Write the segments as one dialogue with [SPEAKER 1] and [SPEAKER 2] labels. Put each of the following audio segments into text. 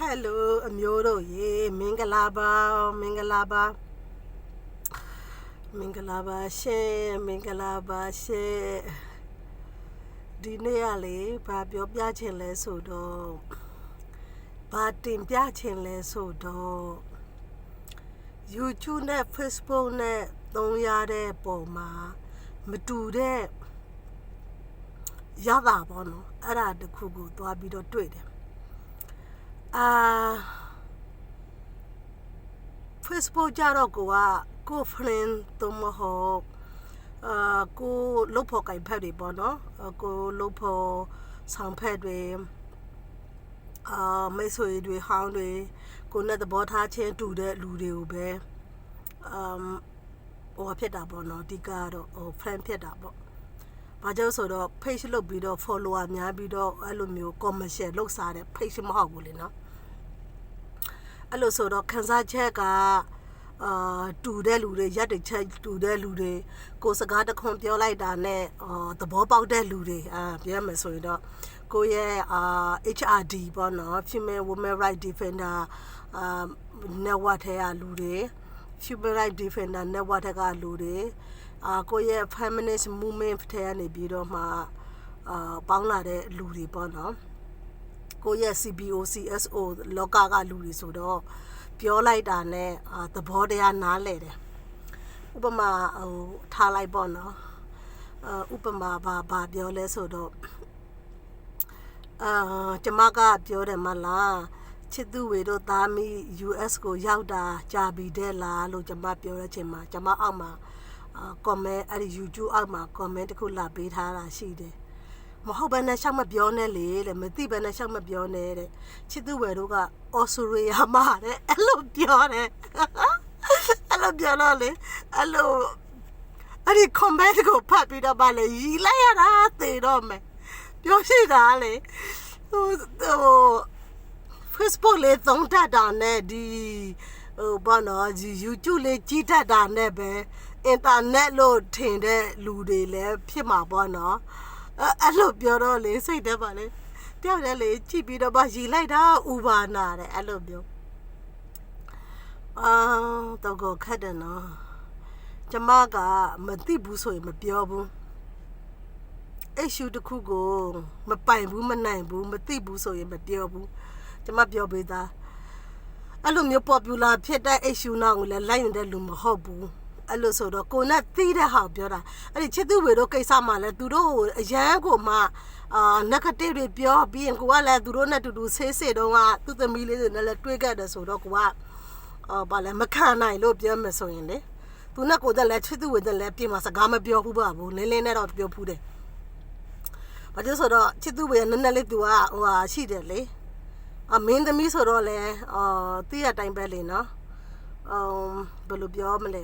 [SPEAKER 1] ဟယ်လိုအမျိုးတို့ရေမင်္ဂလာပါမင်္ဂလာပါမင်္ဂလာပါရှင်မင်္ဂလာပါရှင်ဒီနေ့ကလေဘာပြောပြချင်လဲဆိုတော့ဘာတင်ပြချင်လဲဆိုတော့ YouTube နဲ့ Facebook နဲ့သုံးရတဲ့ပုံမှာမတူတဲ့ရတာပေါ့နော်အဲ့ဒါတစ်ခုကိုသွားပြီးတော့တွေ့တယ် အာ Facebook ကြတော့ကိုကကို friend တုံးမဟုတ်အာကိုလုတ်ဖို့ကြိုင်ဖက်တွေပေါ့နော်အာကိုလုတ်ဖို့ဆောင်ဖက်တွေအာမိတ်ဆွေတွေဟောင်းတွေကိုနဲ့သဘောထားချင်းတူတဲ့လူတွေကိုပဲအမ်ဟိုဖြစ်တာပေါ့နော်အဓိကတော့ဟို friend ဖြစ်တာပေါ့။ဘာကြောင့်ဆိုတော့ page လုပ်ပြီးတော့ follower များပြီးတော့အဲ့လိုမျိုး commercial လုပ်စားတဲ့ page မဟုတ်ဘူးလေနော်။ အဲ့လိုဆိုတော့ခန်းစားချက်ကအာတူတဲ့လူတွေရက်တစ်ချက်တူတဲ့လူတွေကိုစကားတခွန်ပြောလိုက်တာနဲ့အာသဘောပေါက်တဲ့လူတွေအာပြောရမယ်ဆိုရင်တော့ကိုရဲ့အာ HRD ပေါ့နော် Female Women Right Defender အာ network ထဲကလူတွေ Human Right Defender Network ထက်ကလူတွေအာကိုရဲ့ Feminist Movement ထဲကနေပြီးတော့မှအာပေါင်းလာတဲ့လူတွေပေါ့နော် ကိုရဲ့ CBO CSO လောကကလူတွေဆိုတော့ပြောလိုက်တာနဲ့အာသဘောတရားနားလဲတယ်ဥပမာဟိုထားလိုက်ပေါ့နော်အာဥပမာဘာဘာပြောလဲဆိုတော့အာကျမကပြောတယ်မလားချစ်သူဝေတို့သားမိ US ကိုရောက်တာကြာပြီတဲ့လားလို့ကျမပြောတဲ့အချိန်မှာကျမအောက်မှာအာ comment အဲ့ဒီ YouTube အောက်မှာ comment တစ်ခုလာပေးထားတာရှိတယ် မဟုတ်ဘဲနဲ့ရှောက်မပြောနဲ့လေတဲ့မသိဘဲနဲ့ရှောက်မပြောနဲ့တဲ့ချစ်သူဝေတို့ကအော်စတြေးလျမှာတဲ့အဲ့လိုပြောတယ်အဲ့လိုပြောတော့လေအဲ့လိုအဲ့ဒီ comment ကိုဖတ်ပြီးတော့ဗာလေရီလိုက်ရတာသေတော့မယ်ပြောရှိတာလေဟိုဟို Facebook လေးသုံးတတ်တာနဲ့ဒီဟိုဘာနော်ဒီ YouTube လေးကြည့်တတ်တာနဲ့ပဲအင်တာနက်လို့ထင်တဲ့လူတွေလည်းဖြစ်မှာပေါ့နော် အဲ့အဲ့လိုပြောတော့လေစိတ်ထဲပါလေတယောက်တည်းလေကြည့်ပြီးတော့ဗာရီလိုက်တာဥပါနာတဲ့အဲ့လိုပြောအာတော့ကိုခက်တယ်နော်ကျမကမသိဘူးဆိုရင်မပြောဘူးအိတ်ရှူတစ်ခုကိုမပိုင်ဘူးမနိုင်ဘူးမသိဘူးဆိုရင်မပြောဘူးကျမပြောပေးသားအဲ့လိုမျိုး popular ဖြစ်တဲ့ issue နောက်ကိုလည်းလိုက်နေတဲ့လူမဟုတ်ဘူး အဲ့လိုဆိုတော့ကိုနဲ့သီးတဲ့ဟာကိုပြောတာအဲ့ဒီချစ်သူဝေတို့ကိစ္စမှလည်းသူတို့ကိုအရန်ကိုမှအာ negative တွေပြောပြီးရင်ကိုကလည်းသူတို့နဲ့တူတူဆေးဆေးတော့ကသူ့သမီးလေးတွေနဲ့လည်းတွေးခဲ့တယ်ဆိုတော့ကိုကအော်ဗာလဲမခံနိုင်လို့ပြောမယ်ဆိုရင်လေသူနဲ့ကိုတက်လည်းချစ်သူဝေတက်လည်းပြင်မှာစကားမပြောဘူးပါဘူးလင်းလင်းနဲ့တော့ပြောဖူးတယ်ဘာလို့ဆိုတော့ချစ်သူဝေနည်းနည်းလေးသူကဟိုဟာရှိတယ်လေအမင်းသမီးဆိုတော့လေအာတိရတိုင်းပဲလေနော်အမ်ဘယ်လိုပြောမလဲ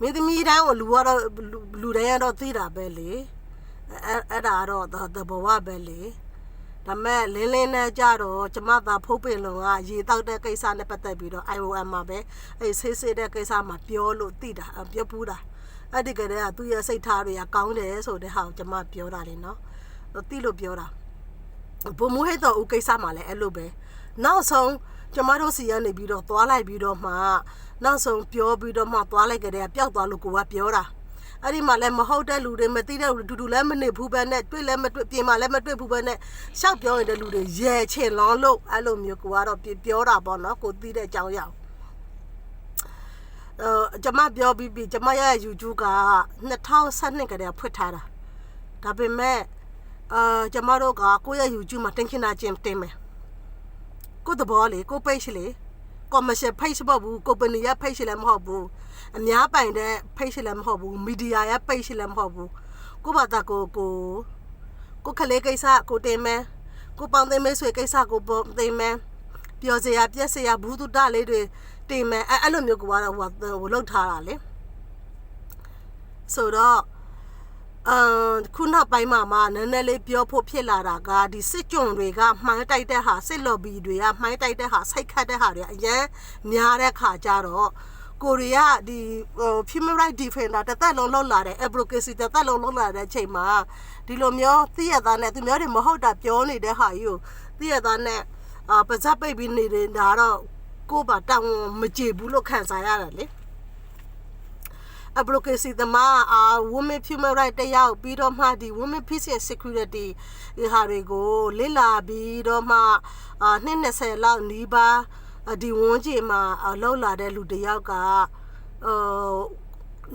[SPEAKER 1] မင်းသမီးတိုင်းကိုလူကတော့လူတိုင်းကတော့သိတာပဲလေအဲ့အဲ့ဒါတော့သဘောဝပဲလေဒါမဲ့လင်းလင်းနဲ့ကြတော့ကျမသာဖုတ်ပင်လုံကရေတောက်တဲ့ကိစ္စနဲ့ပတ်သက်ပြီးတော့ IOM မှာပဲအဲ့ဆေးဆေးတဲ့ကိစ္စမှာပြောလို့သိတာပြောပူးတာအဲ့ဒီကလေးကသူ့ရဲ့စိတ်ထားတွေကကောင်းတယ်ဆိုတဲ့ဟာကိုကျမပြောတာလေနော်သိလို့ပြောတာဘုံမူဟိတ်တော်ဦးကိစ္စမှာလည်းအဲ့လိုပဲနောက်ဆုံးကျမတို့စီကနေပြီးတော့သွားလိုက်ပြီးတော့မှ နောက်ဆုံးပြောပြီးတော့မှသွားလိုက်ကြတဲ့ပျောက်သွားလို့ကိုကပြောတာအဲ့ဒီမှာလည်းမဟုတ်တဲ့လူတွေမသိတဲ့လူတူတူလည်းမနေဘူးပဲနဲ့တွေ့လည်းမတွေ့ပြင်မှာလည်းမတွေ့ဘူးပဲနဲ့ရှောက်ပြောနေတဲ့လူတွေရဲချင်လောလို့အဲ့လိုမျိုးကိုကတော့ပြောတာပေါ့နော်ကိုသိတဲ့အကြောင်းရောက်အဲကျမပြောပြီးပြီကျမရဲ့ YouTube က2012ကတည်းကဖွင့်ထားတာဒါပေမဲ့အာကျမတို့ကကိုယ့်ရဲ့ YouTube မှာတင်ခင်တာချင်းတင်မယ်ကိုယ့်သဘောလေကိုယ့် page လေ commercial page မဟုတ်ဘူး company ရဲ့ page လည်းမဟုတ်ဘူးအများပိုင်တဲ့ page လည်းမဟုတ်ဘူး media ရဲ့ page လည်းမဟုတ်ဘူးကိုယ့်ဘာသာကိုကိုကိုခလေးကိစ္စကိုတင်မယ်ကိုပေါင်းသိမ်းမိတ်ဆွေကိစ္စကိုတင်မယ်ပျော်စရာပြက်စရာဘူးတုတလေးတွေတင်မယ်အဲအဲ့လိုမျိုးကိုကတော့ဟိုဟိုလောက်ထားတာလေဆိုတော့ အမ်ခုနောက်ပိုင်းမှာမှနည်းနည်းလေးပြောဖို့ဖြစ်လာတာကဒီစစ်ကြုံတွေကမှိုင်းတိုက်တဲ့ဟာစစ်လော်ဘီတွေကမှိုင်းတိုက်တဲ့ဟာစိတ်ခတ်တဲ့ဟာတွေအရင်များတဲ့ခါကြတော့ကိုရီးယားဒီဟို human right defender တသက်လုံးလောက်လာတဲ့ advocacy တသက်လုံးလောက်လာတဲ့အချိန်မှာဒီလိုမျိုးသိရသားနဲ့သူများတွေမဟုတ်တာပြောနေတဲ့ဟာကြီးကိုသိရသားနဲ့အာပါဇက်ပိတ်ပြီးနေတယ်ဒါတော့ကိုယ့်ဘာတောင်းမကြည့်ဘူးလို့ခံစားရတယ်လေ advocacy သမားအာ women human right တယောက်ပြီးတော့မှဒီ women peace and security ဒီဟာတွေကိုလေ့လာပြီးတော့မှအာနှစ်20လောက်နီးပါးဒီဝန်းကျင်မှာလောက်လာတဲ့လူတယောက်ကအာ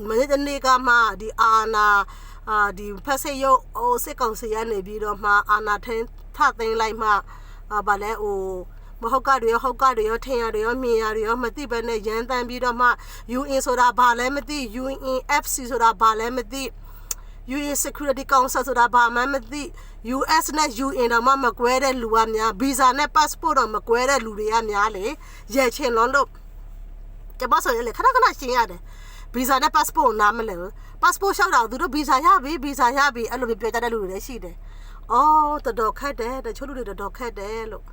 [SPEAKER 1] မနေ့တနေ့ကမှဒီအာနာအာဒီဖက်စစ်ရုပ်ဟိုစစ်ကောင်စီရနေပြီးတော့မှအာနာထင်းထသိမ်းလိုက်မှအာဗာလဲဟို မဟုတ်ကတွေရောဟုတ်ကတွေရောထင်ရတွေရောမြင်ရတွေရောမသိဘဲနဲ့ရန်တမ်းပြီးတော့မှ UN ဆိုတာဘာလဲမသိ UNFC ဆိုတာဘာလဲမသိ UN Security Council ဆိုတာဘာမှမသိ US နဲ့ UN တော့မှမကွဲတဲ့လူကများ visa နဲ့ passport တော့မကွဲတဲ့လူတွေကများလေရဲချင်လုံးလို့ကျမဆိုရင်လေခဏခဏရှင်းရတယ် visa နဲ့ passport နားမလဲဘူး passport လျှောက်တာသူတို့ visa ရပြီ visa ရပြီအဲ့လိုပြောကြတဲ့လူတွေလည်းရှိတယ်။အော်တော်တော်ခက်တယ်တချို့လူတွေတော်တော်ခက်တယ်လို့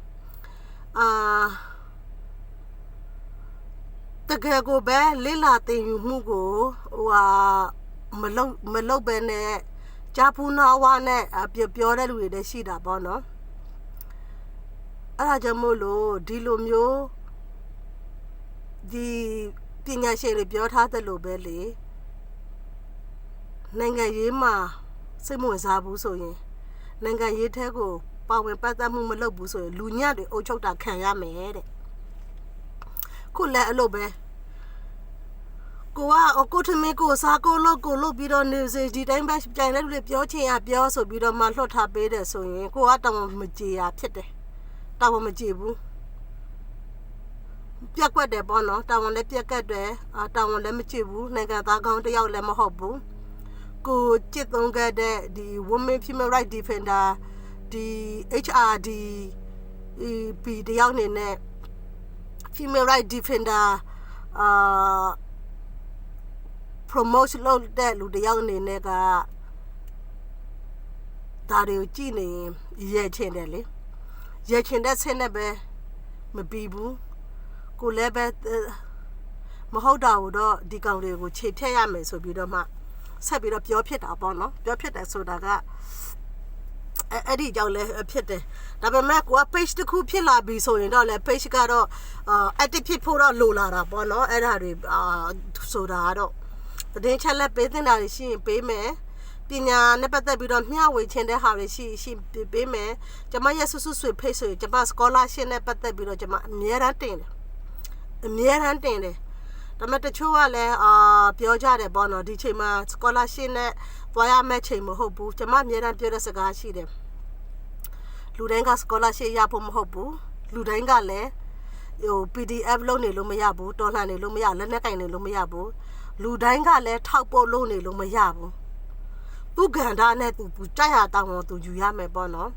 [SPEAKER 1] အာတကယ်ကိုပဲလေးလာတင်ယူမှုကိုဟိုဟာမလုတ်မလုတ်ပဲနဲ့ဂျာပူနာဝါနဲ့ပြောပြောတဲ့လူတွေလည်းရှိတာပေါ့နော်အဲ့ဒါကြောင့်မို့လို့ဒီလိုမျိုးဒီပညာရှင်တွေပြောထားတယ်လို့ပဲလေနိုင်ငံရေးမှာစိတ်ဝင်စားဘူးဆိုရင်နိုင်ငံရေးထဲကို ပါဝင်ပတ်သက်မှုမလုပ်ဘူးဆိုရင်လူညံ့တွေအုပ်ချုပ်တာခံရမယ်တဲ့ခုလည်းအဲ့လိုပဲကိုကအကိုထမင်းကိုစားကိုလို့ကိုလို့ပြီးတော့နေစေဒီတိုင်းပဲကြိုင်တဲ့လူတွေပြောချင်ရပြောဆိုပြီးတော့မှလွှတ်ထားပေးတယ်ဆိုရင်ကိုကတောင်မကြည်ရဖြစ်တယ်တောင်မကြည်ဘူးပြက်ကွက်တယ်ပေါ့နော်တောင်ဝန်လည်းပြက်ကက်တယ်အာတောင်ဝန်လည်းမကြည့်ဘူးနိုင်ငံသားကောင်းတစ်ယောက်လည်းမဟုတ်ဘူးကိုကြစ်သုံးခဲ့တဲ့ဒီ women human right defender ဒီ HRD EP တယောက်နေနဲ့ female right defender အာ promote လုပ်တဲ့လူတယောက်အနေနဲ့ကဒါတွေကိုကြည့်နေရင်ရဲချင်တယ်လေရဲချင်တဲ့ဆင်းနဲ့ပဲမပြီးဘူးကိုလည်းပဲမဟုတ်တာကိုတော့ဒီကောင်တွေကိုခြေဖြတ်ရမယ်ဆိုပြီးတော့မှဆက်ပြီးတော့ပြောဖြစ်တာပေါ့နော်ပြောဖြစ်တယ်ဆိုတာက အဲ့အဲ့ဒီကြောင့်လည်းဖြစ်တယ်ဒါပေမဲ့ကိုက page တစ်ခုဖြစ်လာပြီဆိုရင်တော့လေ page ကတော့အာ active ဖြစ်ဖို့တော့လိုလာတာပေါ့နော်အဲ့ဒါတွေအာဆိုတာကတော့သတင်းချက်လက်ပေးတင်တာရှိရင်ပေးမယ်ပညာနဲ့ပတ်သက်ပြီးတော့မျှဝေခြင်းတဲ့ဟာတွေရှိရှိပေးမယ်ကျွန်မရဲ့ဆွဆွဆွေ page ဆိုရင်ကျွန်မ scholarship နဲ့ပတ်သက်ပြီးတော့ကျွန်မအများအားတင်တယ်အများအားတင်တယ်ဒါပေမဲ့တချို့ကလည်းအာပြောကြတယ်ပေါ့နော်ဒီချိန်မှာ scholarship နဲ့သွားရမယ့်ချိန်မဟုတ်ဘူးကျွန်မအများအားပြောတဲ့စကားရှိတယ် လူတိုင်းက scholarship ရဖို့မဟုတ်ဘူးလူတိုင်းကလည်းဟို PDF လုပ်နေလို့မရဘူးတော်လှန်နေလို့မရလက်နက်ကင်နေလို့မရဘူးလူတိုင်းကလည်းထောက်ပို့လုပ်နေလို့မရဘူးသူကန္တာနဲ့သူသူတိုက်ရတောင်းတော့သူယူရမယ်ပေါ့နော်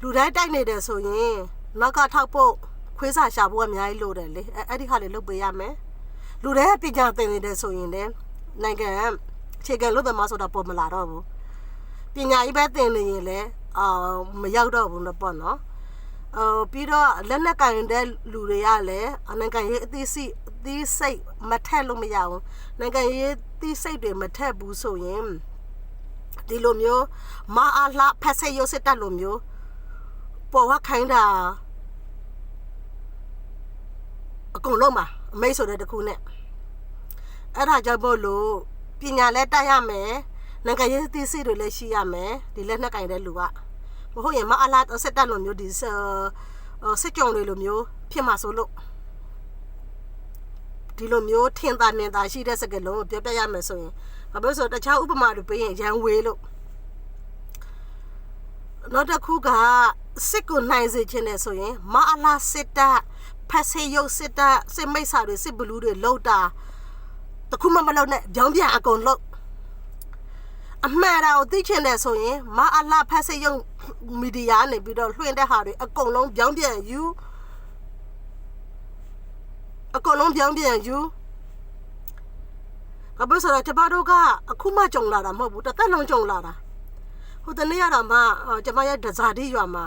[SPEAKER 1] လူတိုင်းတိုက်နေတယ်ဆိုရင်နောက်ကထောက်ဖို့ခွေးစာရှာဖို့အများကြီးလိုတယ်လေအဲအဲ့ဒီခါလေးလုပ်ပေးရမယ်လူတွေကပညာသင်နေတယ်ဆိုရင်လည်းနိုင်ငံခြေကလို့သမားဆိုတာပေါ်မလာတော့ဘူး ပညာကြီးပဲသင်နေရင်လည်းအာမရောက်တော့ဘူးတော့ပေါ့နော်အော်ပြီးတော့လက်နက်ကင်တဲ့လူတွေကလည်းနိုင်ငံရေးအသိစိအသိစိတ်မထက်လို့မရဘူးနိုင်ငံရေးသိစိတ်တွေမထက်ဘူးဆိုရင်ဒီလိုမျိုးမအားလှဖက်ဆက်ရုပ်စစ်တက်လိုမျိုးပေါ်ဝခိုင်းတာအကုန်လုံးပါအမိတ်ဆိုတဲ့တခုနဲ့အဲ့ဒါကြောင့်မို့လို့ပညာလည်းတတ်ရမယ် နိုင်ငံရေးသိစိတ်တွေလည်းရှိရမယ်ဒီလက်နက်ကင်တဲ့လူကမဟုတ်ရင်မအားလားစစ်တက်လိုမျိုးဒီစစ်ကြုံတွေလိုမျိုးဖြစ်မှာဆိုလို့ဒီလိုမျိုးထင်သာမြင်သာရှိတဲ့စကားလုံးကိုပြောပြရမယ်ဆိုရင်ဘာလို့ဆိုတခြားဥပမာတွေပေးရင်ရန်ဝေးလို့နောက်တစ်ခုကစစ်ကိုနိုင်စေခြင်းနဲ့ဆိုရင်မအလားစစ်တပ်ဖက်ဆေးရုပ်စစ်တပ်စစ်မိတ်ဆာတွေစစ်ဘလူးတွေလောက်တာတခုမှမလုပ်နဲ့ကြောင်းပြန်အကုန်လုပ် အမှန်တော့သိချင်တယ်ဆိုရင်မအလားဖက်ဆေးရုပ်မီဒီယာနေပြီးတော့လွှင့်တဲ့ဟာတွေအကုန်လုံးကြောင်းပြန်ယူအကုန်လုံးပြောင်းပြန်ယူကဘဆိုတော့ကျမတို့ကအခုမှကြုံလာတာမဟုတ်ဘူးတစ်သက်လုံးကြုံလာတာဟိုတနေ့ရတာမှကျမရဲ့ဒဇာတိရွာမှာ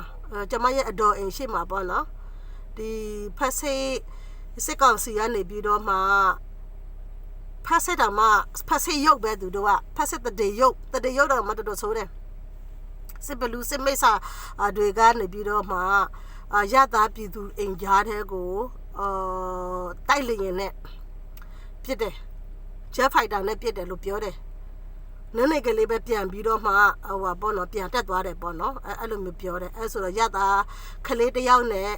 [SPEAKER 1] ကျမရဲ့အတော်အိမ်ရှိမှာပေါ့နော်ဒီဖက်ဆေးစစ်ကောင်စီကနေပြီးတော့မှ ဖက်စစ်တော်မှဖက်စစ်ရုပ်ပဲသူတို့ကဖက်စစ်တရေရုပ်တရေရုပ်တော့မတော်တော်ဆိုးတယ်စစ်ဘလူးစစ်မိတ်ဆာအာတွေကနေပြီးတော့မှအာရတာပြည်သူအိမ်ကြားတဲ့ကိုအာတိုက်လျင်နဲ့ပြစ်တယ်ဂျက်ဖိုက်တာနဲ့ပြစ်တယ်လို့ပြောတယ်နည်းနည်းကလေးပဲပြန်ပြီးတော့မှဟိုပါပေါ့နော်ပြန်တက်သွားတယ်ပေါ့နော်အဲအဲ့လိုမျိုးပြောတယ်အဲဆိုတော့ရတာကလေးတစ်ယောက်နဲ့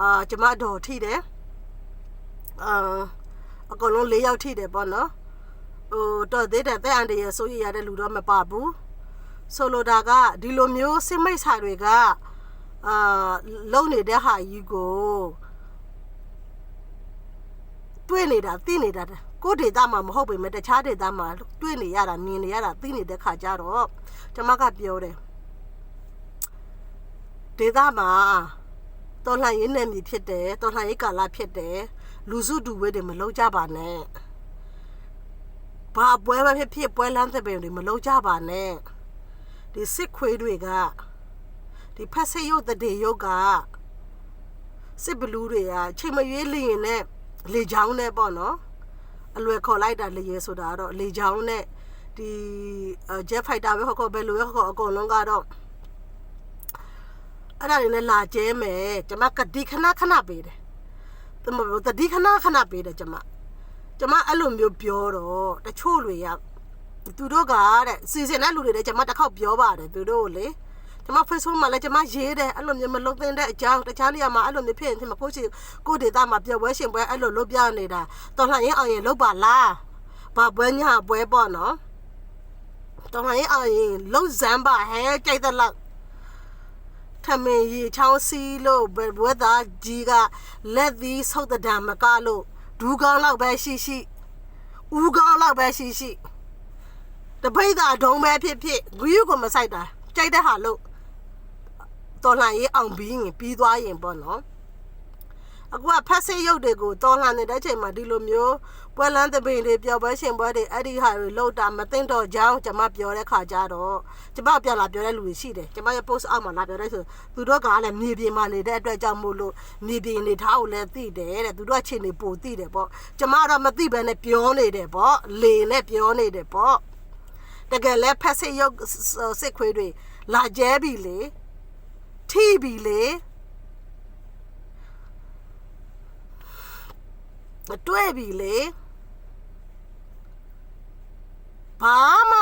[SPEAKER 1] အာကျမတော်ထိတယ်အာ အကုန်လုံး၄ယောက်ထိတယ်ပေါ့နော်ဟိုတော့သေးတယ်တဲ့အန်တရဆိုရရတဲ့လူတော့မပါဘူးဆိုလိုတာကဒီလိုမျိုးစစ်မိတ်ဆာတွေကအာလုံနေတဲ့ဟာကြီးကိုတွေ့နေတာသိနေတာကိုယ်ဒေတာမှာမဟုတ်ပေမဲ့တခြားဒေတာမှာတွေ့နေရတာမြင်နေရတာသိနေတဲ့ခါကျတော့ကျွန်မကပြောတယ်ဒေတာမှာ တော်လှန်ရေးနယ်မြေဖြစ်တယ်တော်လှန်ရေးကာလဖြစ်တယ်လူစုတူဝဲတွေမလုံးကြပါနဲ့ဘာပွဲပဲဖြစ်ဖြစ်ပွဲလမ်းတဲ့ပင်တွေမလုံးကြပါနဲ့ဒီစစ်ခွေးတွေကဒီဖက်စစ်ရုပ်တဲ့ရုပ်ကစစ်ဘလူးတွေကချိန်မရွေးလျင်နဲ့လေချောင်းနဲ့ပေါ့နော်အလွယ်ခေါ်လိုက်တာလေရဲဆိုတာကတော့လေချောင်းနဲ့ဒီဂျက်ဖိုက်တာပဲဟောကောဘယ်လိုပဲဟောကောအကုန်လုံးကတော့ အဲ့ဒါတွေနဲ့လာကျဲမယ်ကျမကတိခဏခဏပေးတယ်တမတတိခဏခဏပေးတယ်ကျမကျမအဲ့လိုမျိုးပြောတော့တချို့တွေကသူတို့ကတဲ့စီစဉ်တဲ့လူတွေလည်းကျမတစ်ခေါက်ပြောပါတယ်သူတို့ကိုလေကျမ Facebook မှာလည်းကျမရေးတယ်အဲ့လိုမျိုးမလုံးသင့်တဲ့အကြောင်းတခြားနေရာမှာအဲ့လိုမျိုးဖြစ်ရင်ဒီမှာကိုရှိကိုဒေတာမှာပြောပွဲရှင်ပွဲအဲ့လိုလုပ်ပြနေတာတော်လှန်ရင်အောင်ရင်လုပ်ပါလားဘာပွဲညာပွဲပေါ့နော်တော်လှန်ရင်အောင်ရင်လုံးစမ်းပါဟဲကြိုက်တဲ့လောက်ထ မင်းရီချောင်းစီးလို့ဘွဲသားကြီးကလက်သီးဆုပ်တဲ့ဓာမကလို့ဒူးကောင်းလောက်ပဲရှိရှိဦးကောင်းလောက်ပဲရှိရှိတပိတ်သာဒုံပဲဖြစ်ဖြစ်ဂူးကိုမဆိုင်တာကြိုက်တဲ့ဟာလို့တော်လှန်ရေးအောင်ပြီးရင်ပြီးသွားရင်ပေါ့နော်အခုကဖက်ဆေးရုပ်တွေကိုတော်လှန်နေတဲ့အချိန်မှာဒီလိုမျိုး ပွဲလန်းသပင်တွေပျော်ပွဲရှင်ပွဲတွေအဲ့ဒီဟာတွေလောက်တာမသိတော့ကြောင်းကျွန်မပြောတဲ့ခါကျတော့ကျွန်မပြန်လာပြောတဲ့လူတွေရှိတယ်ကျွန်မရဲ့ post အောက်မှာလာပြောတဲ့ဆိုသူတို့ကလည်းမြေပြင်မှာနေတဲ့အတွက်ကြောင့်မို့လို့မြေပြင်နေထားကိုလည်းသိတယ်တဲ့သူတို့အချိန်တွေပိုသိတယ်ပေါ့ကျွန်မတော့မသိဘဲနဲ့ပြောနေတယ်ပေါ့လေနဲ့ပြောနေတယ်ပေါ့တကယ်လဲဖက်ဆေးရုပ်စစ်ခွေးတွေလာကျဲပြီလေထိပြီလေ တွေ့ပြီလေဘာမှ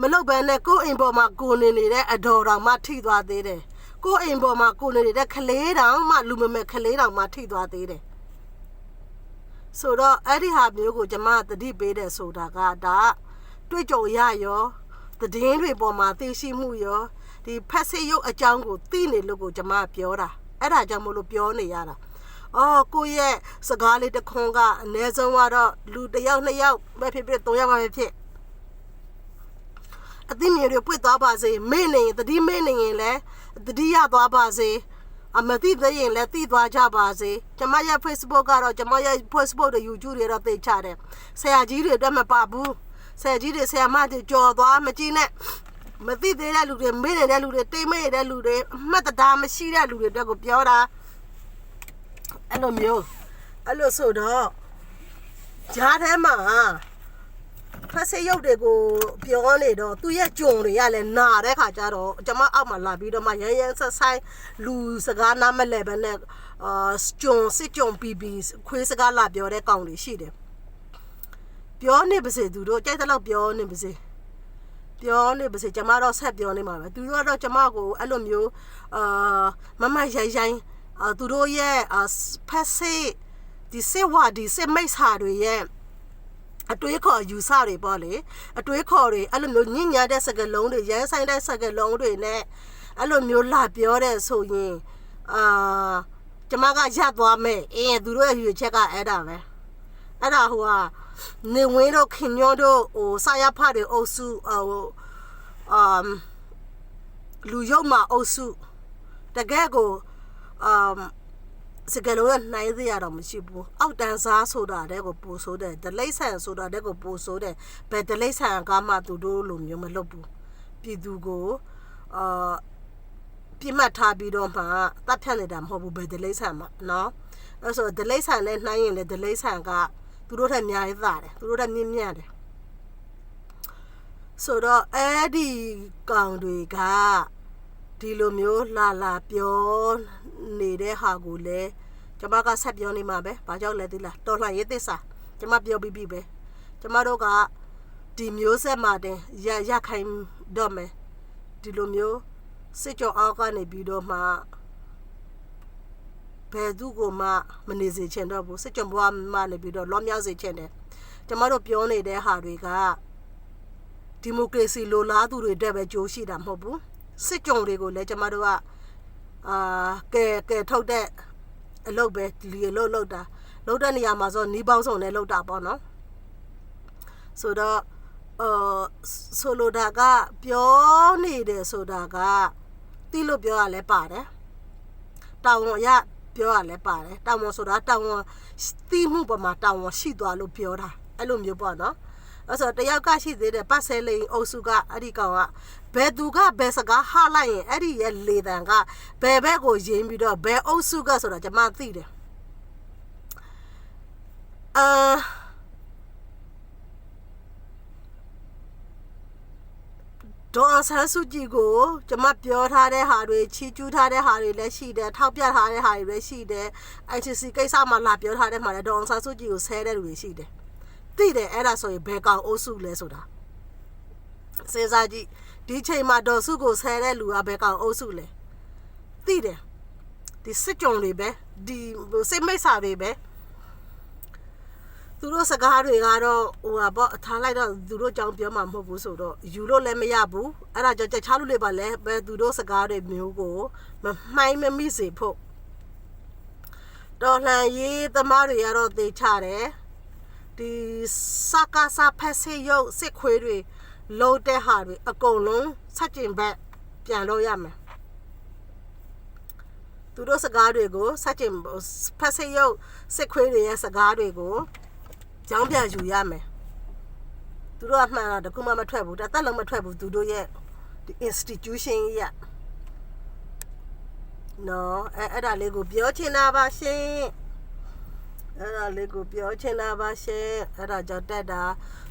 [SPEAKER 1] မလုပ်ဘဲနဲ့ကိုယ်အိမ်ပေါ်မှာကိုနေနေတဲ့အတော်တော်မှထိသွားသေးတယ်ကိုယ်အိမ်ပေါ်မှာကိုနေနေတဲ့ခလေးတောင်မှလူမမဲ့ခလေးတောင်မှထိသွားသေးတယ်ဆိုတော့အဲ့ဒီဟာမျိုးကိုကျွန်မသတိပေးတယ်ဆိုတာကဒါတွေ့ကြုံရရောသတင်းတွေပေါ်မှာသိရှိမှုရောဒီဖက်စစ်ရုပ်အကြောင်းကိုသိနေလို့ကိုကျွန်မပြောတာအဲ့ဒါကြောင့်မလို့ပြောနေရတာ အော်ကိုရဲ့စကားလေးတစ်ခွန်းကအနည်းဆုံးကတော့လူတစ်ယောက်နှစ်ယောက်ပဲဖြစ်ဖြစ်သုံးယောက်ပဲဖြစ်ဖြစ်အသိမြင်တွေပွင့်သွားပါစေမေ့နေရင်တတိမေ့နေရင်လည်းတတိရသွားပါစေအမသိသေးရင်လည်းသိသွားကြပါစေကျမရဲ့ Facebook ကတော့ကျမရဲ့ Facebook တွေ YouTube တွေတော့သိချတယ်ဆရာကြီးတွေတော့မပါဘူးဆရာကြီးတွေဆရာမတွေကြော်သွားမကြည့်နဲ့မသိသေးတဲ့လူတွေမေ့နေတဲ့လူတွေတိတ်မေ့နေတဲ့လူတွေအမှတ်တရားမရှိတဲ့လူတွေအတွက်ကိုပြောတာ အဲ့လိုမျိုးအဲ့လိုဆိုတော့ဂျားထဲမှာဖက်ဆေးရုပ်တွေကိုပြောနေတော့သူ့ရဲ့ကြုံတွေကလည်းနာတဲ့ခါကျတော့ကျမအောက်မှာလာပြီးတော့မှရရဆက်ဆိုင်လူစကားနားမလဲဘဲနဲ့အာကြုံစစ်ကြုံပြီးပြီးခွေးစကားလာပြောတဲ့ကောင်တွေရှိတယ်ပြောနေပါစေသူတို့ကြိုက်တဲ့လောက်ပြောနေပါစေပြောနေပါစေကျမတော့ဆက်ပြောနေမှာပဲသူတို့ကတော့ကျမကိုအဲ့လိုမျိုးအာမမရိုင်ရိုင်အာ သူတို့ရဲ့ဖက်ဆေးဒီစစ်ဝါဒီစစ်မိတ်စာတွေရဲ့အတွေးခေါ်ယူဆတွေပေါ့လေအတွေးခေါ်တွေအဲ့လိုမျိုးညဉ့်ညာတဲ့စကားလုံးတွေရမ်းဆိုင်တဲ့စကားလုံးတွေနဲ့အဲ့လိုမျိုးလာပြောတဲ့ဆိုရင်အာကျမကရသွားမယ်အင်းသူတို့ရဲ့ယူချက်ကအဲ့ဒါပဲအဲ့ဒါဟိုကနေဝင်းတို့ခင်ညောတို့ဟိုစာရဖတွေအုပ်စုဟိုအမ်လူရုံမှာအုပ်စုတကယ်ကို အမ်စကလုံးကနိုင်စရာတော့မရှိဘူးအောက်တန်းစားဆိုတာတဲ့ကိုပူဆိုးတယ်ဒလိတ်ဆန်ဆိုတာတဲ့ကိုပူဆိုးတယ်ဘယ်ဒလိတ်ဆန်ကမှသူတို့လိုမျိုးမလုပ်ဘူးပြည်သူကိုအာပြစ်မှတ်ထားပြီးတော့မှတတ်ဖြတ်နေတာမဟုတ်ဘူးဘယ်ဒလိတ်ဆန်မှနော်အဲ့ဆိုဒလိတ်ဆန်လည်းနှိုင်းရင်လည်းဒလိတ်ဆန်ကသူတို့ထက်များသေးတယ်သူတို့ထက်မြင့်မြတ်တယ်ဆိုတော့အဲ့ဒီကောင်တွေက ဒီလိုမျိုးလာလာပြောနေတဲ့ဟာကိုလည်းကျမကဆက်ပြောနေမှာပဲ။ဘာကြောင့်လဲသိလား။တော်လှန်ရေးသစ္စာကျမပြောပြီးပြီပဲ။ကျမတို့ကဒီမျိုးဆက်မှာတင်ရရခိုင်တော့မယ်။ဒီလိုမျိုးစစ်ကြောအောက်ကနေပြီးတော့မှဘယ်သူကိုမှမနေစေချင်တော့ဘူးစစ်ကြောဘွားမှနေပြီးတော့လောမြောက်စေချင်တယ်။ကျမတို့ပြောနေတဲ့ဟာတွေကဒီမိုကရေစီလိုလားသူတွေတက်ပဲကြိုးရှိတာမဟုတ်ဘူး။ စစ်ကြုံတွေကိုလည်းကျမတို့ကအာကဲကဲထုတ်တဲ့အလုပ်ပဲဒီအလုပ်လုပ်တာလုပ်တဲ့နေရာမှာဆိုနီးပေါင်းစုံနဲ့လုပ်တာပေါ့နော်ဆိုတော့အာဆိုလိုတာကပြောနေတယ်ဆိုတာကတိလို့ပြောရလဲပါတယ်တောင်ဝန်ရပြောရလဲပါတယ်တောင်ဝန်ဆိုတာတောင်ဝန်တီးမှုပေါ်မှာတောင်ဝန်ရှိသွားလို့ပြောတာအဲ့လိုမျိုးပေါ့နော် အဲ့ဆိုတယောက်ကရှိသေးတယ်ပတ်ဆဲလိန်အုပ်စုကအဲ့ဒီကောင်ကဘယ်သူကဘယ်စကားဟားလိုက်ရင်အဲ့ဒီရဲ့လေတံကဘယ်ဘက်ကိုယင်းပြီးတော့ဘယ်အုပ်စုကဆိုတာကျွန်မသိတယ်အာဒေါ်ဆန်းစုကြည်ကိုကျွန်မပြောထားတဲ့ဟာတွေချီးကျူးထားတဲ့ဟာတွေလည်းရှိတယ်ထောက်ပြထားတဲ့ဟာတွေလည်းရှိတယ် ICC ကိစ္စမှာလာပြောထားတဲ့မှာလည်းဒေါ်ဆန်းစုကြည်ကိုဆဲတဲ့လူတွေရှိတယ် သိတယ်အဲ့ဒါဆိုရင်ဘယ်ကောင်အုပ်စုလဲဆိုတာစဉ်းစားကြည့်ဒီချိန်မှာဒေါ်စုကိုဆဲတဲ့လူကဘယ်ကောင်အုပ်စုလဲသိတယ်ဒီစစ်ကြုံတွေပဲဒီစိတ်မိတ်ဆာတွေပဲသူတို့စကားတွေကတော့ဟိုဟာပေါ့ထားလိုက်တော့သူတို့ကြောင်းပြောမှာမဟုတ်ဘူးဆိုတော့ယူလို့လည်းမရဘူးအဲ့ဒါကြောင့်တခြားလူတွေပါလဲပဲသူတို့စကားတွေမျိုးကိုမမှိုင်းမမိစေဖို့တော်လှန်ရေးသမားတွေကတော့သေချတယ် ဒီစကားစာဖက်စေရုပ်စစ်ခွေးတွေလုံးတဲ့ဟာတွေအကုန်လုံးဆက်ကျင်ဘက်ပြန်လို့ရမယ်သူတို့စကားတွေကိုဆက်ကျင်ဖက်စေရုပ်စစ်ခွေးတွေရဲ့စကားတွေကိုကြောင်းပြန်ယူရမယ်သူတို့အမှန်တော့တခုမှမထွက်ဘူးတသက်လုံးမထွက်ဘူးသူတို့ရဲ့ဒီ institution ရဲ့နော်အဲအဲ့ဒါလေးကိုပြောချင်တာပါရှင် အဲ့ဒါလေးကိုပြောချင်တာပါရှင်အဲ့ဒါကြောင့်တက်တာ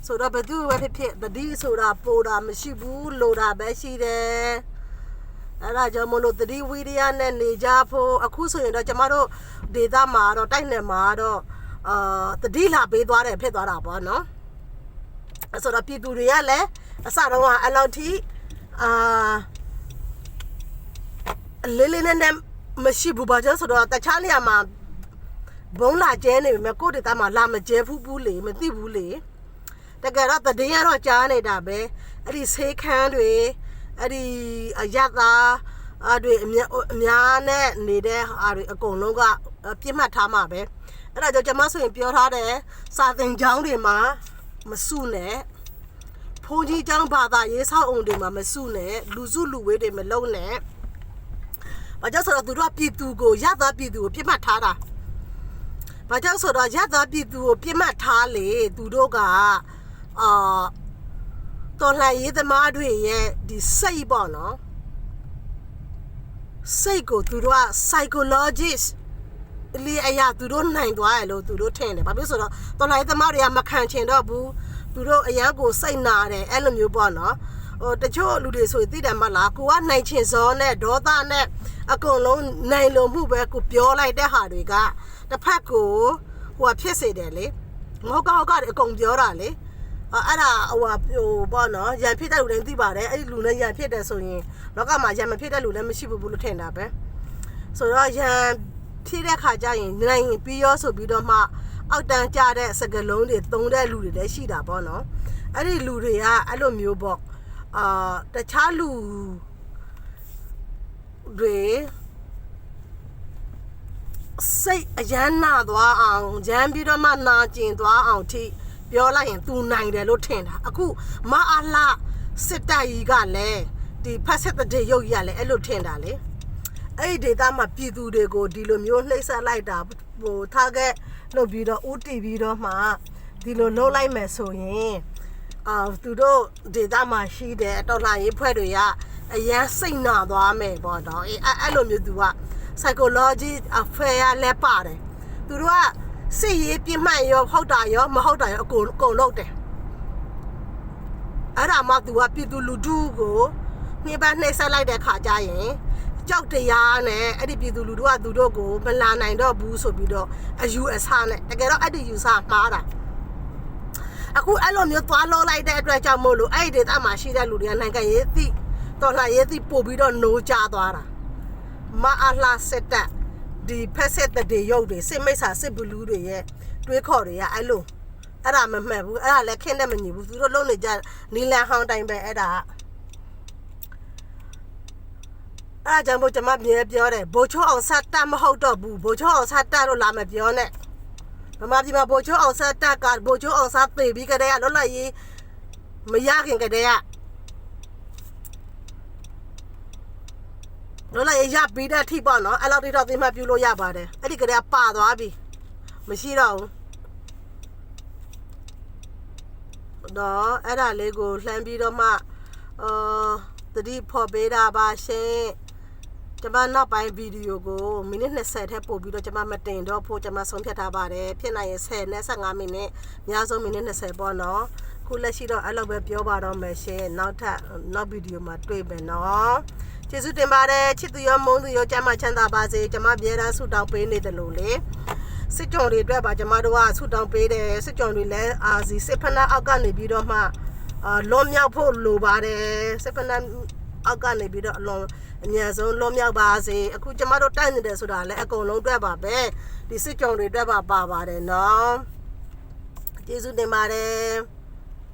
[SPEAKER 1] ဆိုတော့ဘယ်သူပဲဖြစ်ဖြစ်တတိဆိုတာပိုတာမရှိဘူးလိုတာပဲရှိတယ်အဲ့ဒါကြောင့်မလို့တတိဝိရိယနဲ့နေကြဖို့အခုဆိုရင်တော့ကျမတို့ဒေသမှာတော့တိုက်နယ်မှာတော့အာတတိလာပေးသွားတယ်ဖြစ်သွားတာပေါ့နော်အဲ့ဆိုတော့ပြည်သူတွေကလည်းအစတော့ကအလောက်ထိအာလေးလေးနဲ့နဲ့မရှိဘူးပါကျဆိုတော့တခြားနေရာမှာ ဘုံလာကျဲနေပြီမဲ့ကိုယ့်ဒေသမှာလာမကျဲဘူးဘူးလေမသိဘူးလေတကယ်တော့တည်ရတော့ကြားနေတာပဲအဲ့ဒီဆေးခန်းတွေအဲ့ဒီအရသာအတွေအများအများနဲ့နေတဲ့အားတွေအကုန်လုံးကပြစ်မှတ်ထားမှာပဲအဲ့ဒါကြောင့်ကျွန်မဆိုရင်ပြောထားတယ်စာသင်ကျောင်းတွေမှာမစုနဲ့ဘုန်းကြီးကျောင်းဘာသာရေးဆောက်အုံတွေမှာမစုနဲ့လူစုလူဝေးတွေမလုံးနဲ့ဘာကြောင့်ဆိုတော့သူတို့ကပြည်သူကိုရသပြည်သူကိုပြစ်မှတ်ထားတာ ဘာကြောင့်ဆိုတော့ရသပြည်သူကိုပြစ်မှတ်ထားလေသူတို့ကအာတော်လှန်ရေးသမားတွေရဲ့ဒီစိတ်ပေါ့နော်စိတ်ကိုသူတို့က psychologist လေးအရာသူတို့နိုင်သွားရလို့သူတို့ထင်တယ်ဘာဖြစ်ဆိုတော့တော်လိုက်သမားတွေကမခံချင်တော့ဘူးသူတို့အရန်ကိုစိတ်နာတယ်အဲ့လိုမျိုးပေါ့နော်ဟိုတချို့လူတွေဆိုသိတယ်မလားကိုကနိုင်ချင်စောနဲ့ဒေါသနဲ့အကုန်လုံးနိုင်လို့မှုပဲကိုပြောလိုက်တဲ့ဟာတွေက တစ်ဖက်ကိုဟိုဖြစ်စေတယ်လေငေါကောက်ကအကုန်ပြောတာလေအဲ့ဒါဟိုဟိုပေါ့နော်ရန်ဖြစ်တဲ့လူတိုင်းသိပါတယ်အဲ့ဒီလူနဲ့ရန်ဖြစ်တယ်ဆိုရင်လောကမှာရန်မဖြစ်တဲ့လူလည်းမရှိဘူးဘူးလို့ထင်တာပဲဆိုတော့ရန်ဖြည့်တဲ့ခါကျရင်နိုင်ရင်ပြီးရောဆိုပြီးတော့မှအောက်တန်းကြတဲ့စကလုံးတွေသုံးတဲ့လူတွေလည်းရှိတာပေါ့နော်အဲ့ဒီလူတွေကအဲ့လိုမျိုးပေါ့အာတခြားလူတွေ စိတ်အရန်နာသွားအောင်ရမ်းပြီးတော့မှနာကျင်သွားအောင်ထိပြောလိုက်ရင် तू နိုင်တယ်လို့ထင်တာအခုမအားလာစစ်တပ်ကြီးကလည်းဒီဖက်ဆက်တဲ့ရုပ်ကြီးကလည်းအဲ့လိုထင်တာလေအဲ့ဒီဒေသမှာပြည်သူတွေကိုဒီလိုမျိုးနှိမ့်ဆက်လိုက်တာဟိုထားခဲ့လုပ်ပြီးတော့ဦးတည်ပြီးတော့မှဒီလိုလုပ်လိုက်မယ်ဆိုရင်အာသူတို့ဒေသမှာရှိတဲ့တော်လှန်ရေးဖွဲ့တွေကအရန်စိတ်နာသွားမယ်ပေါ့တော့အဲ့အဲ့လိုမျိုးသူက psychology affair လဲပါတယ်သူတို့ကစိတ်ရေးပြမှတ်ရောဟုတ်တာရောမဟုတ်တာရောအကုန်အကုန်လုပ်တယ်အဲ့ဒါမှသူကပြည်သူလူထုကိုနှိပ်ပတ်နှိပ်ဆက်လိုက်တဲ့ခါကျရင်ကြောက်တရားနဲ့အဲ့ဒီပြည်သူလူထုကသူတို့ကိုမလာနိုင်တော့ဘူးဆိုပြီးတော့အယူအဆနဲ့တကယ်တော့အဲ့ဒီယူဆမှားတာအခုအဲ့လိုမျိုးသွားလောလိုက်တဲ့အတွက်ကြောင့်မို့လို့အဲ့ဒီဒေသမှာရှိတဲ့လူတွေကနိုင်ငံရေးသိတော်လှန်ရေးသိပို့ပြီးတော့နိုးကြသွားတာ မအားလာစစ်တပ်ဒီဖက်ဆက်တဲ့ရုပ်တွေစစ်မိတ်ဆာစစ်ဘလူးတွေရဲ့တွေးခေါ်တွေကအဲ့လိုအဲ့ဒါမမှန်ဘူးအဲ့ဒါလည်းခင်းတဲ့မညီဘူးသူတို့လုံနေကြနီလန်ဟောင်းတိုင်းပဲအဲ့ဒါကအဲ့ဒါကြောင့်မို့ကျွန်မမြဲပြောတယ်ဘိုးချိုးအောင်ဆက်တတ်မဟုတ်တော့ဘူးဘိုးချိုးအောင်ဆက်တတ်လို့လာမပြောနဲ့မမဒီမှာဘိုးချိုးအောင်ဆက်တတ်ကဘိုးချိုးအောင်ဆက်သေပြီးကြတဲ့ကလောလိုက်ရေးမရခင်ကြတဲ့က လောလိုက်ရေးရပြီးတဲ့အထိပေါ့နော်အဲ့လောက်တိတော့သိမှပြုလို့ရပါတယ်အဲ့ဒီကြတဲ့ကပါသွားပြီမရှိတော့ဘူးတော့အဲ့ဒါလေးကိုလှမ်းပြီးတော့မှအာတတိဖော်ပေးတာပါရှင်ကျွန်မနောက်ပိုင်းဗီဒီယိုကိုမိနစ်20ထက်ပို့ပြီးတော့ကျွန်မမတင်တော့ဖို့ကျွန်မဆုံးဖြတ်ထားပါတယ်ဖြစ်နိုင်ရင်10နဲ့15မိနစ်အများဆုံးမိနစ်20ပေါ့နော်ခုလက်ရှိတော့အဲ့လိုပဲပြောပါတော့မယ်ရှင်နောက်ထပ်နောက်ဗီဒီယိုမှာတွေ့မယ်နော် ကျေးဇူးတင်ပါတယ်ချစ်သူရောမုန်းသူရောကျမ်းမချမ်းသာပါစေကျွန်မအမြဲတမ်းဆုတောင်းပေးနေတယ်လို့လေစစ်ကြော်တွေအတွက်ပါကျွန်မတို့ကဆုတောင်းပေးတယ်စစ်ကြော်တွေလည်းအာစီစစ်ဖနာအောက်ကနေပြီးတော့မှအာလွန်မြောက်ဖို့လိုပါတယ်စစ်ဖနာအောက်ကနေပြီးတော့အလွန်အများဆုံးလွန်မြောက်ပါစေအခုကျွန်မတို့တိုက်နေတယ်ဆိုတာလည်းအကုန်လုံးအတွက်ပါပဲဒီစစ်ကြော်တွေအတွက်ပါပါပါတယ်နော်ကျေးဇူးတင်ပါတယ်